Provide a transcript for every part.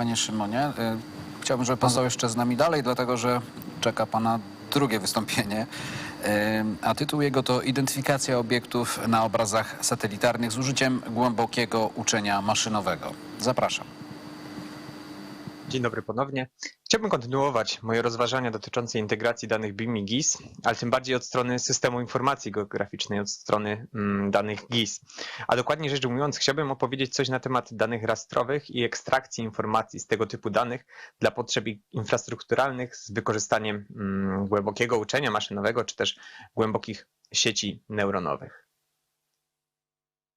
panie Szymonie. Y, Chciałbym, żeby pan został jeszcze z nami dalej, dlatego że czeka pana drugie wystąpienie. Y, A tytuł jego to Identyfikacja obiektów na obrazach satelitarnych z użyciem głębokiego uczenia maszynowego. Zapraszam. Dzień dobry ponownie. Chciałbym kontynuować moje rozważania dotyczące integracji danych BIM i GIS, ale tym bardziej od strony systemu informacji geograficznej, od strony mm, danych GIS. A dokładnie rzecz ujmując, chciałbym opowiedzieć coś na temat danych rastrowych i ekstrakcji informacji z tego typu danych dla potrzeb infrastrukturalnych z wykorzystaniem mm, głębokiego uczenia maszynowego czy też głębokich sieci neuronowych.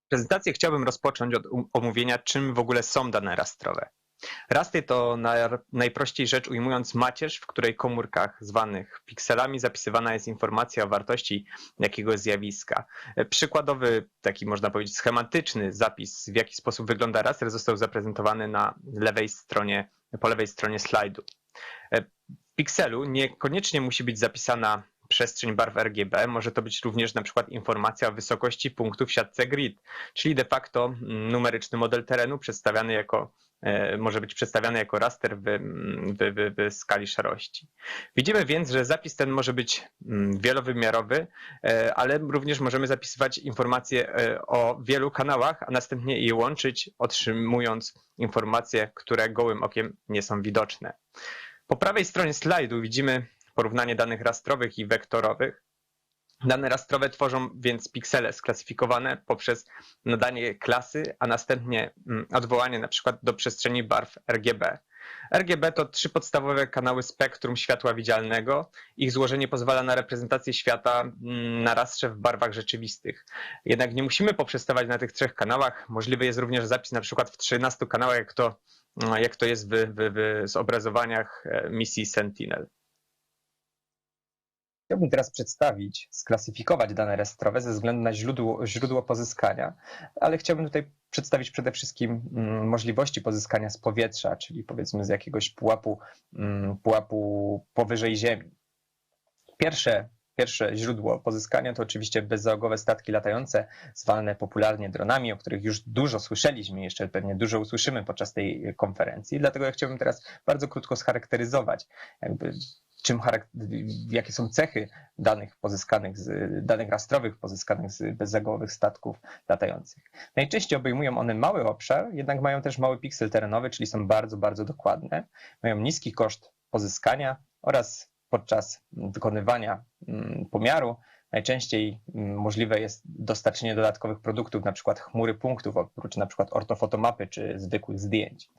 Prezentację chciałbym rozpocząć od omówienia, czym w ogóle są dane rastrowe. Rasty to na, najprościej rzecz ujmując macierz, w której komórkach zwanych pikselami zapisywana jest informacja o wartości jakiegoś zjawiska. E, Przykładowy, taki można powiedzieć schematyczny zapis, w jaki sposób wygląda raster, został zaprezentowany na lewej stronie, po lewej stronie slajdu. E, W pikselu niekoniecznie musi być zapisana przestrzeń barw RGB, może to być również na przykład informacja o wysokości punktów w siatce grid, czyli de facto mm, numeryczny model terenu przedstawiany jako e, może być przedstawiany jako raster w, w, w, w skali szarości. Widzimy więc, że zapis ten może być mm, wielowymiarowy, e, ale również możemy zapisywać informacje e, o wielu kanałach, a następnie je łączyć, otrzymując informacje, które gołym okiem nie są widoczne. Po prawej stronie slajdu widzimy porównanie danych rastrowych i wektorowych. Dane rastrowe tworzą więc piksele sklasyfikowane poprzez nadanie klasy, a następnie mm, odwołanie na przykład do przestrzeni barw RGB. RGB to trzy podstawowe kanały spektrum światła widzialnego. Ich złożenie pozwala na reprezentację świata mm, na rastrze w barwach rzeczywistych. Jednak nie musimy poprzestawać na tych trzech kanałach. Możliwy jest również zapis na przykład w 13 kanałach, jak to, mm, jak to jest w, w, w zobrazowaniach e, misji Sentinel. Chciałbym teraz przedstawić, sklasyfikować dane rastrowe ze względu na źródło, źródło pozyskania, ale chciałbym tutaj przedstawić przede wszystkim mm, możliwości pozyskania z powietrza, czyli powiedzmy z jakiegoś pułapu, mm, pułapu powyżej Ziemi. Pierwsze, pierwsze źródło pozyskania to oczywiście bezzałogowe statki latające, zwane popularnie dronami, o których już dużo słyszeliśmy, jeszcze pewnie dużo usłyszymy podczas tej konferencji. Dlatego ja chciałbym teraz bardzo krótko scharakteryzować jakby czym jakie są cechy danych pozyskanych z danych rastrowych pozyskanych z bezzagołowych statków latających. Najczęściej obejmują one mały obszar, jednak mają też mały piksel terenowy, czyli są bardzo, bardzo dokładne. Mają niski koszt pozyskania oraz podczas wykonywania mm, pomiaru najczęściej mm, możliwe jest dostarczenie dodatkowych produktów, na przykład chmury punktów, oprócz na przykład ortofotomapy czy zwykłych zdjęć.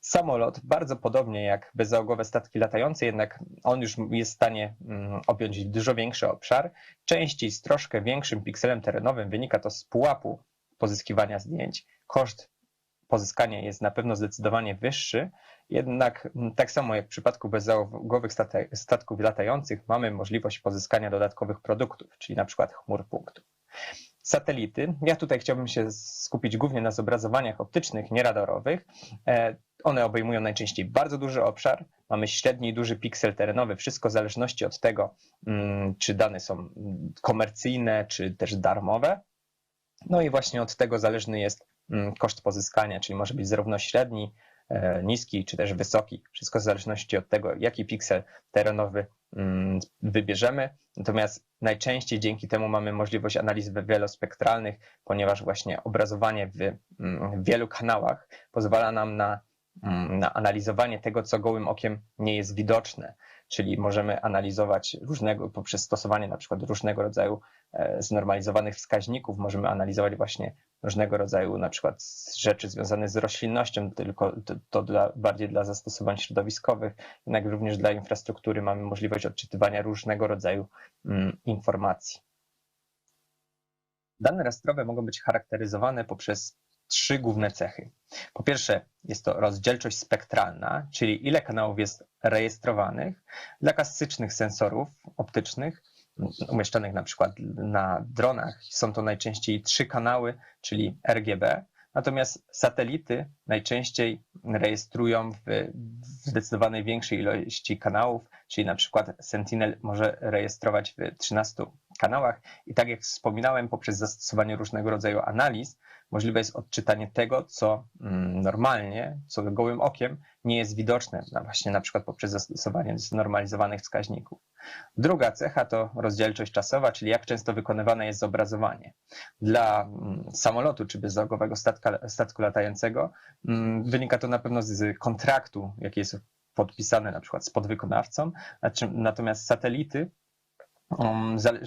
Samolot, bardzo podobnie jak bezzałogowe statki latające, jednak on już jest w stanie mm, objąć dużo większy obszar, częściej z troszkę większym pikselem terenowym, wynika to z pułapu pozyskiwania zdjęć. Koszt pozyskania jest na pewno zdecydowanie wyższy, jednak mm, tak samo jak w przypadku bezzałogowych statków latających mamy możliwość pozyskania dodatkowych produktów, czyli na przykład chmur punktów. Satelity. Ja tutaj chciałbym się skupić głównie na zobrazowaniach optycznych, nieradarowych. E, One obejmują najczęściej bardzo duży obszar. Mamy średni i duży piksel terenowy, wszystko w zależności od tego, mm, czy dane są mm, komercyjne, czy też darmowe. No i właśnie od tego zależny jest koszt pozyskania, czyli może być zarówno średni, e, niski, czy też wysoki. Wszystko w zależności od tego, jaki piksel terenowy mm, wybierzemy. Natomiast najczęściej dzięki temu mamy możliwość analiz wielospektralnych, ponieważ właśnie obrazowanie w mm, wielu kanałach pozwala nam na, mm, na analizowanie tego, co gołym okiem nie jest widoczne. Czyli możemy analizować różnego, poprzez stosowanie na przykład różnego rodzaju e, znormalizowanych wskaźników, możemy analizować właśnie różnego rodzaju na przykład rzeczy związane z roślinnością, tylko to, dla, bardziej dla zastosowań środowiskowych, jednak również dla infrastruktury mamy możliwość odczytywania różnego rodzaju mm, informacji. Dane rastrowe mogą być charakteryzowane poprzez trzy główne cechy. Po pierwsze, jest to rozdzielczość spektralna, czyli ile kanałów jest rejestrowanych. Dla klasycznych sensorów optycznych, umieszczonych na przykład na dronach, są to najczęściej trzy kanały, czyli RGB. Natomiast satelity najczęściej rejestrują w zdecydowanej większej ilości kanałów, czyli na przykład Sentinel może rejestrować w 13 kanałach. I tak jak wspominałem, poprzez zastosowanie różnego rodzaju analiz, możliwe jest odczytanie tego, co mm, normalnie, co gołym okiem nie jest widoczne, właśnie na przykład poprzez zastosowanie znormalizowanych wskaźników. Druga cecha to rozdzielczość czasowa, czyli jak często wykonywane jest zobrazowanie. Dla mm, samolotu czy bezzałogowego statka, statku latającego mm, wynika to na pewno z kontraktu, jaki jest podpisany na przykład z podwykonawcą, natomiast satelity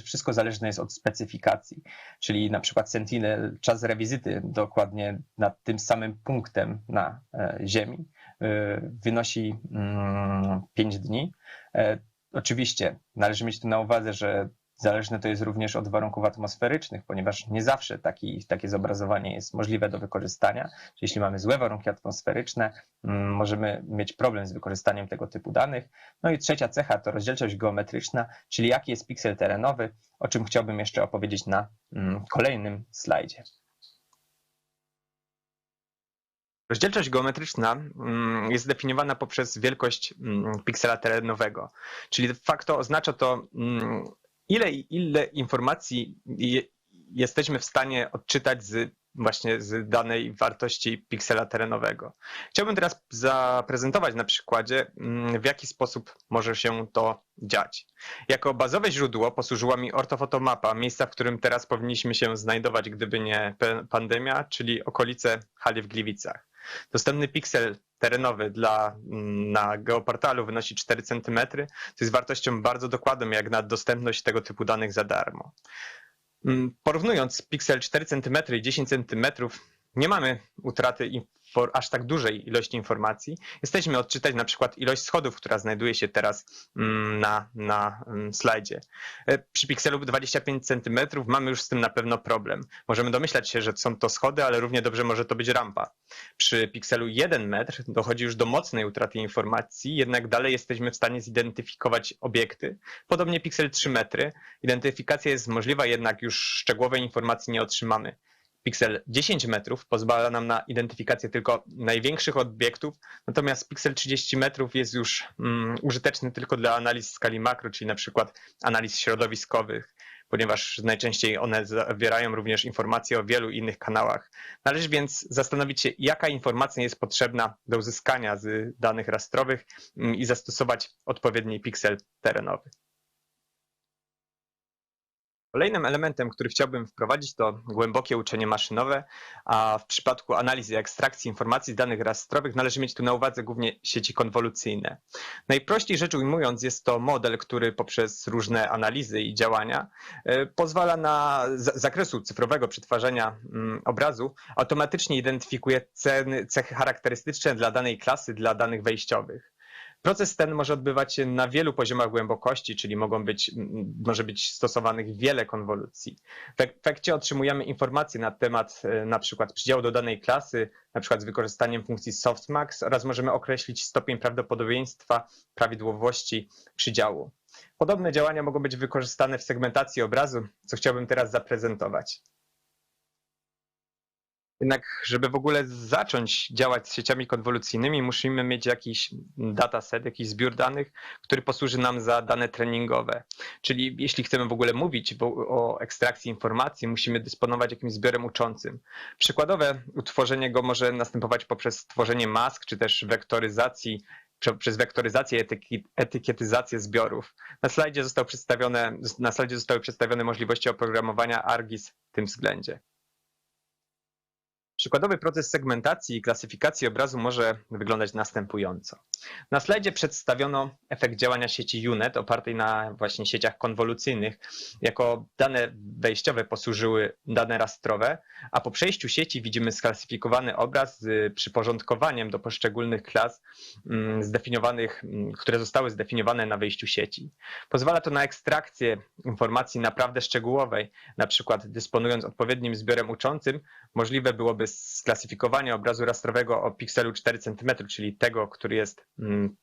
wszystko zależne jest od specyfikacji, czyli na przykład Sentinel, czas rewizyty dokładnie nad tym samym punktem na e, Ziemi e, wynosi 5 mm, dni. E, oczywiście należy mieć tu na uwadze, że Zależne to jest również od warunków atmosferycznych, ponieważ nie zawsze taki, takie zobrazowanie jest możliwe do wykorzystania. Jeśli mamy złe warunki atmosferyczne, mm, możemy mieć problem z wykorzystaniem tego typu danych. No i trzecia cecha to rozdzielczość geometryczna, czyli jaki jest piksel terenowy, o czym chciałbym jeszcze opowiedzieć na mm, kolejnym slajdzie. Rozdzielczość geometryczna mm, jest zdefiniowana poprzez wielkość piksela terenowego, czyli de facto oznacza to ile, ile informacji je, jesteśmy w stanie odczytać z właśnie z danej wartości piksela terenowego. Chciałbym teraz zaprezentować na przykładzie, mm, w jaki sposób może się to dziać. Jako bazowe źródło posłużyła mi ortofotomapa, miejsca, w którym teraz powinniśmy się znajdować, gdyby nie pandemia, czyli okolice hali w Gliwicach. Dostępny piksel terenowy dla, mm, na geoportalu wynosi 4 cm, co jest wartością bardzo dokładną jak na dostępność tego typu danych za darmo. Mm, porównując piksel 4 cm i 10 cm, nie mamy utraty aż tak dużej ilości informacji, jesteśmy odczytać na przykład ilość schodów, która znajduje się teraz mm, na, na mm, slajdzie. E, przy pikselu 25 cm mamy już z tym na pewno problem. Możemy domyślać się, że są to schody, ale równie dobrze może to być rampa. Przy pikselu 1 metr dochodzi już do mocnej utraty informacji, jednak dalej jesteśmy w stanie zidentyfikować obiekty. Podobnie piksel 3 metry. Identyfikacja jest możliwa, jednak już szczegółowej informacji nie otrzymamy. Pixel 10 metrów pozwala nam na identyfikację tylko największych obiektów, natomiast pixel 30 metrów jest już um, użyteczny tylko dla analiz skali makro, czyli na przykład analiz środowiskowych, ponieważ najczęściej one zawierają również informacje o wielu innych kanałach. Należy więc zastanowić się, jaka informacja jest potrzebna do uzyskania z danych rastrowych um, i zastosować odpowiedni piksel terenowy. Kolejnym elementem, który chciałbym wprowadzić, to głębokie uczenie maszynowe, a w przypadku analizy i ekstrakcji informacji z danych rastrowych należy mieć tu na uwadze głównie sieci konwolucyjne. Najprościej rzecz ujmując, jest to model, który poprzez różne analizy i działania e, pozwala na z zakresu cyfrowego przetwarzania mm, obrazu automatycznie identyfikuje ceny, cechy charakterystyczne dla danej klasy, dla danych wejściowych. Proces ten może odbywać się na wielu poziomach głębokości, czyli mogą być, może być stosowanych wiele konwolucji. W efekcie otrzymujemy informacje na temat e, na przykład przydziału do danej klasy, na przykład z wykorzystaniem funkcji softmax oraz możemy określić stopień prawdopodobieństwa prawidłowości przydziału. Podobne działania mogą być wykorzystane w segmentacji obrazu, co chciałbym teraz zaprezentować. Jednak, żeby w ogóle zacząć działać z sieciami konwolucyjnymi, musimy mieć jakiś dataset, jakiś zbiór danych, który posłuży nam za dane treningowe. Czyli jeśli chcemy w ogóle mówić o ekstrakcji informacji, musimy dysponować jakimś zbiorem uczącym. Przykładowe utworzenie go może następować poprzez tworzenie mask, czy też wektoryzacji przez wektoryzację, etykietyzację zbiorów. Na slajdzie, został przedstawione, na slajdzie zostały przedstawione możliwości oprogramowania ARGIS w tym względzie. Przykładowy proces segmentacji i klasyfikacji obrazu może wyglądać następująco. Na slajdzie przedstawiono efekt działania sieci UNET opartej na właśnie sieciach konwolucyjnych. Jako dane wejściowe posłużyły dane rastrowe, a po przejściu sieci widzimy sklasyfikowany obraz z przyporządkowaniem do poszczególnych klas mm, zdefiniowanych, mm, które zostały zdefiniowane na wejściu sieci. Pozwala to na ekstrakcję informacji naprawdę szczegółowej, na przykład dysponując odpowiednim zbiorem uczącym, możliwe byłoby sklasyfikowanie obrazu rastrowego o pikselu 4 cm, czyli tego, który jest, mm,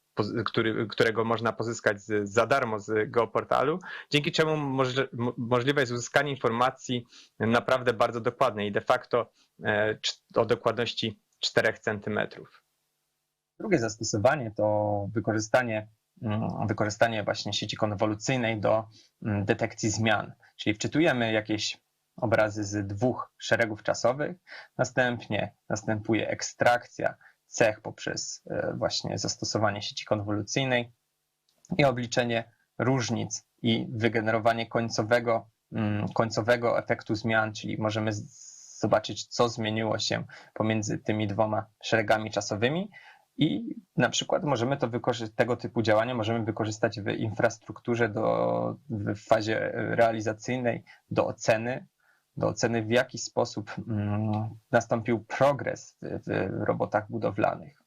który, którego można pozyskać z, za darmo z geoportalu, dzięki czemu możliwe jest uzyskanie informacji naprawdę bardzo dokładnej de facto e, o dokładności 4 cm. Drugie zastosowanie to wykorzystanie, mm, wykorzystanie właśnie sieci konwolucyjnej do mm, detekcji zmian. Czyli wczytujemy jakieś obrazy z dwóch szeregów czasowych. Następnie następuje ekstrakcja cech poprzez e, właśnie zastosowanie sieci konwolucyjnej i obliczenie różnic i wygenerowanie końcowego, mm, końcowego efektu zmian, czyli możemy zobaczyć, co zmieniło się pomiędzy tymi dwoma szeregami czasowymi. I na przykład możemy to wykorzystać, tego typu działania możemy wykorzystać w infrastrukturze do, w fazie realizacyjnej do oceny, do oceny w jaki sposób mm, nastąpił progres w, robotach budowlanych.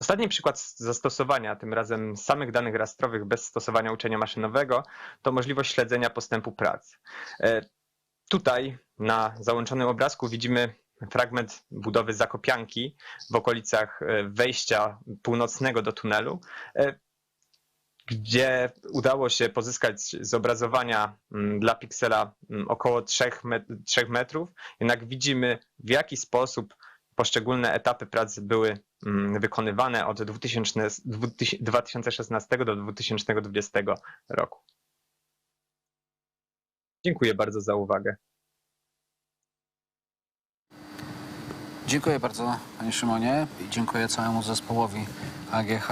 Ostatni przykład zastosowania, tym razem samych danych rastrowych bez stosowania uczenia maszynowego, to możliwość śledzenia postępu prac. E, Tutaj na załączonym obrazku widzimy fragment budowy zakopianki w okolicach e, wejścia północnego do tunelu, e, gdzie udało się pozyskać zobrazowania mm, dla piksela mm, około 3 met- 3 metrów. Jednak widzimy w jaki sposób poszczególne etapy prac były mm, wykonywane od 2000, 2016 do 2020 roku. Dziękuję bardzo za uwagę. Dziękuję bardzo Panie Szymonie i dziękuję całemu zespołowi AGH.